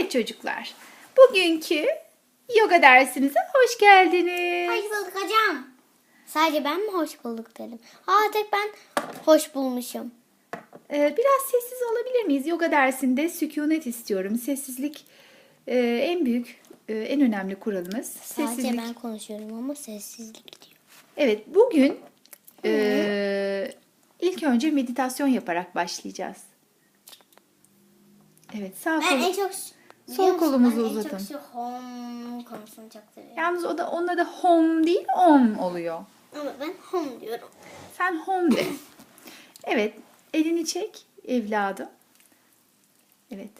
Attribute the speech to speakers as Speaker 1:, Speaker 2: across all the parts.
Speaker 1: Evet çocuklar, bugünkü yoga dersimize hoş geldiniz.
Speaker 2: Hoş bulduk hocam. Sadece ben mi hoş bulduk dedim. Aa tek ben hoş bulmuşum.
Speaker 1: Ee, biraz sessiz olabilir miyiz? Yoga dersinde sükunet istiyorum. Sessizlik e, en büyük, e, en önemli kuralımız.
Speaker 2: Sadece
Speaker 1: Sessizlik.
Speaker 2: ben konuşuyorum ama sessizlik diyor.
Speaker 1: Evet, bugün e, ilk önce meditasyon yaparak başlayacağız. Evet, sağ
Speaker 2: Ben
Speaker 1: kol.
Speaker 2: en çok
Speaker 1: Sol
Speaker 2: musun,
Speaker 1: kolumuzu
Speaker 2: ben
Speaker 1: uzatın.
Speaker 2: En çok şu home konusunu çok seviyorum.
Speaker 1: Yalnız o da onun adı home değil, om oluyor.
Speaker 2: Ama ben home diyorum.
Speaker 1: Sen home de. Evet. Elini çek evladım. Evet.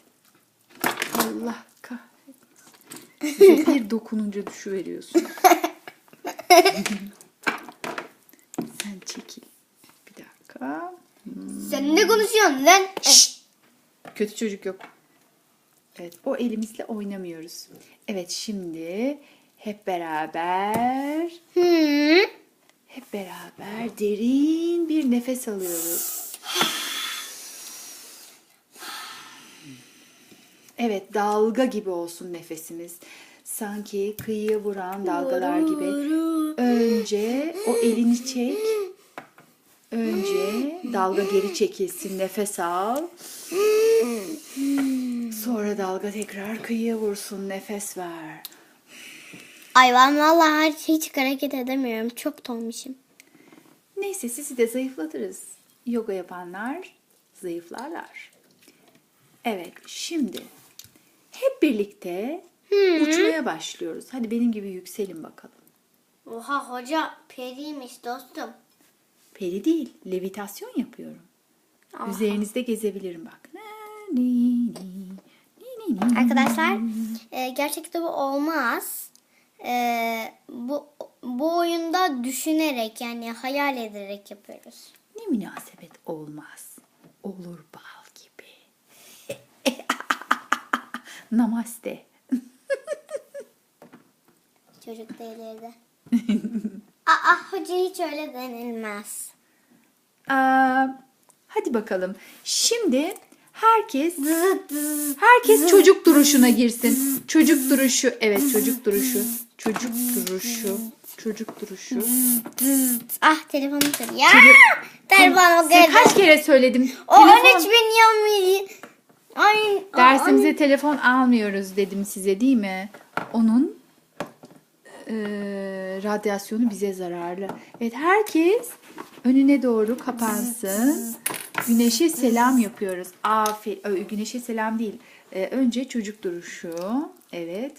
Speaker 1: Allah kahretsin. bir dokununca düşüveriyorsun. Sen çekil. Bir dakika.
Speaker 2: Sen ne konuşuyorsun lan?
Speaker 1: Şşt! Kötü çocuk yok. Evet, o elimizle oynamıyoruz. Evet, şimdi hep beraber
Speaker 2: Hı.
Speaker 1: hep beraber derin bir nefes alıyoruz. Evet, dalga gibi olsun nefesimiz. Sanki kıyıya vuran dalgalar gibi. Önce o elini çek. Önce dalga geri çekilsin, nefes al. Sonra dalga tekrar kıyıya vursun, nefes ver.
Speaker 2: Ay ben vallahi hiç hareket edemiyorum. Çok tonmuşum.
Speaker 1: Neyse sizi de zayıflatırız. Yoga yapanlar zayıflarlar. Evet, şimdi hep birlikte uçmaya başlıyoruz. Hadi benim gibi yükselin bakalım.
Speaker 2: Oha hoca periymiş dostum.
Speaker 1: Peri değil, levitasyon yapıyorum.
Speaker 2: Aha.
Speaker 1: Üzerinizde gezebilirim bak. Ni, ni, ni.
Speaker 2: Arkadaşlar e, gerçekte bu olmaz. E, bu bu oyunda düşünerek yani hayal ederek yapıyoruz.
Speaker 1: Ne münasebet olmaz. Olur bal gibi. Namaste.
Speaker 2: Çocuk değilleri Aa hoca hiç öyle denilmez.
Speaker 1: Aa, hadi bakalım. Şimdi herkes herkes çocuk duruşuna girsin. Çocuk duruşu. Evet çocuk duruşu. Çocuk duruşu. Çocuk duruşu.
Speaker 2: Ah telefonum çalıyor. Ya!
Speaker 1: Çocuk-
Speaker 2: Telefonum geldi.
Speaker 1: kaç kere söyledim.
Speaker 2: O
Speaker 1: Telefon-
Speaker 2: 13 bin yamili. Ay.
Speaker 1: Dersimize telefon almıyoruz dedim size değil mi? Onun eee, radyasyonu bize zararlı. Evet herkes önüne doğru kapansın. Güneşe selam yapıyoruz. Aferin. Güneşe selam değil. Ee, önce çocuk duruşu. Evet.